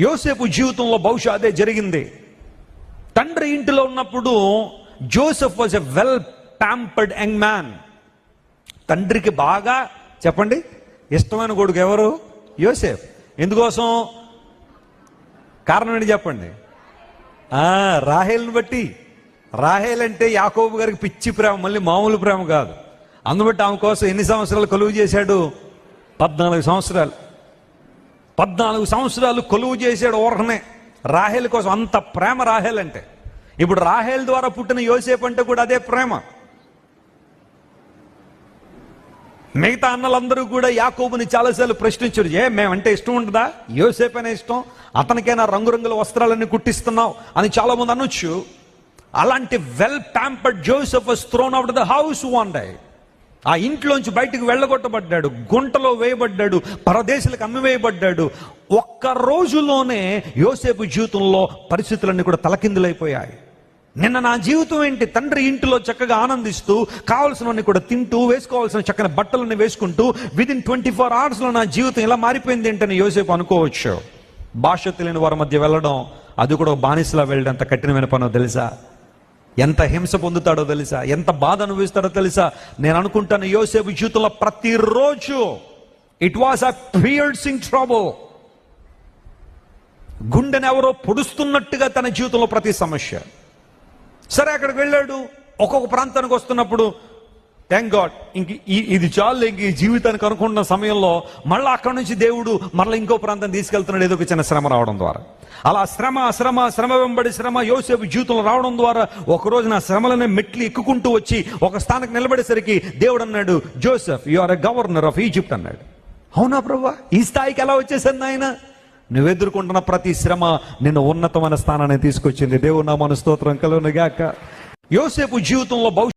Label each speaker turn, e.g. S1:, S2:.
S1: యోసేపు జీవితంలో బహుశా అదే జరిగింది. తండ్రి ఇంటిలో ఉన్నప్పుడు Joseph was a well pampered young man తండ్రికి బాగా చెప్పండి ఇష్టమైన కొడుకు ఎవరు? యోసేఫ్. ఎందుకోసం? కారణం ఏంటి చెప్పండి? రాహేల్ని బట్టి. రాహేల్ అంటే యాకోబు గారికి పిచ్చి ప్రేమ మళ్ళీ మామూలు ప్రేమ కాదు. అందుబట్టి ఆమె కోసం ఎన్ని సంవత్సరాలు కొలువు చేశాడు? పద్నాలుగు సంవత్సరాలు. పద్నాలుగు సంవత్సరాలు కొలువు చేసాడు ఓర్హనే. రాహేల్ కోసం అంత ప్రేమ రాహేల్ అంటే. ఇప్పుడు రాహేల్ ద్వారా పుట్టిన యోసేపు అంటే కూడా అదే ప్రేమ. మిగతా అన్నలందరూ కూడా యాకోబుని చాలాసార్లు ప్రశ్నించారు ఏ మేమంటే ఇష్టం ఉంటుందా యోసేపు అనే ఇష్టం? అతనికైనా రంగురంగుల వస్త్రాలన్నీ కుట్టిస్తున్నావు అని చాలామంది అనొచ్చు. అలాంటి well pampered Joseph was thrown out the house one day ఆ ఇంట్లోంచి బయటకు వెళ్ళగొట్టబడ్డాడు గుంటలో వేయబడ్డాడు పరదేశులకు అమ్మివేయబడ్డాడు. ఒక్క రోజులోనే యోసేపు జీవితంలో పరిస్థితులన్నీ కూడా తలకిందులైపోయాయి. నిన్న నా జీవితం ఏంటి? తండ్రి ఇంటిలో చక్కగా ఆనందిస్తూ కావలసినవన్నీ కూడా తింటూ వేసుకోవాల్సిన చక్కని బట్టలన్నీ వేసుకుంటూ విద్ ఇన్ ట్వంటీ ఫోర్ అవర్స్లో నా జీవితం ఇలా మారిపోయింది ఏంటని యోసేపు అనుకోవచ్చు. భాష తెలియని వారి మధ్య వెళ్ళడం అది కూడా బానిసలా వెళ్ళడం అంత కఠినమైన పనో తెలుసా? ఎంత హింస పొందుతాడో తెలుసా? ఎంత బాధ అనుభవిస్తాడో తెలుసా? నేను అనుకుంటాను యోసేపు జీవితంలో ప్రతిరోజు it was a piercing trouble గుండెని ఎవరో పొడుస్తున్నట్టుగా తన జీవితంలో ప్రతి సమస్య. సరే అక్కడికి వెళ్ళాడు. ఒక్కొక్క ప్రాంతానికి వస్తున్నప్పుడు థ్యాంక్ గాడ్ ఇంక ఇది చాలు ఇంక ఈ జీవితానికి అనుకుంటున్న సమయంలో మళ్ళీ అక్కడి నుంచి దేవుడు మళ్ళీ ఇంకో ప్రాంతం తీసుకెళ్తున్నాడు. ఏదో ఒక చిన్న శ్రమ రావడం ద్వారా. అలా శ్రమ శ్రమ శ్రమ వెంబడి శ్రమ యోసేపు జీవితంలో రావడం ద్వారా ఒక రోజు నా శ్రమలనే మెట్లు ఎక్కుకుంటూ వచ్చి ఒక స్థానకు నిలబడేసరికి దేవుడు అన్నాడు Joseph you are a governor of Egypt అన్నాడు. అవునా ప్రభా? ఈ స్థాయికి ఎలా వచ్చేసింది ఆయన నువ్వు ఎదుర్కొంటున్న ప్రతి శ్రమ నిన్ను ఉన్నతమైన స్థానాన్ని తీసుకొచ్చింది. దేవుడు నా మన స్తోత్రం కలుగునుగాక. యోసేపు జీవితంలో భవిష్యత్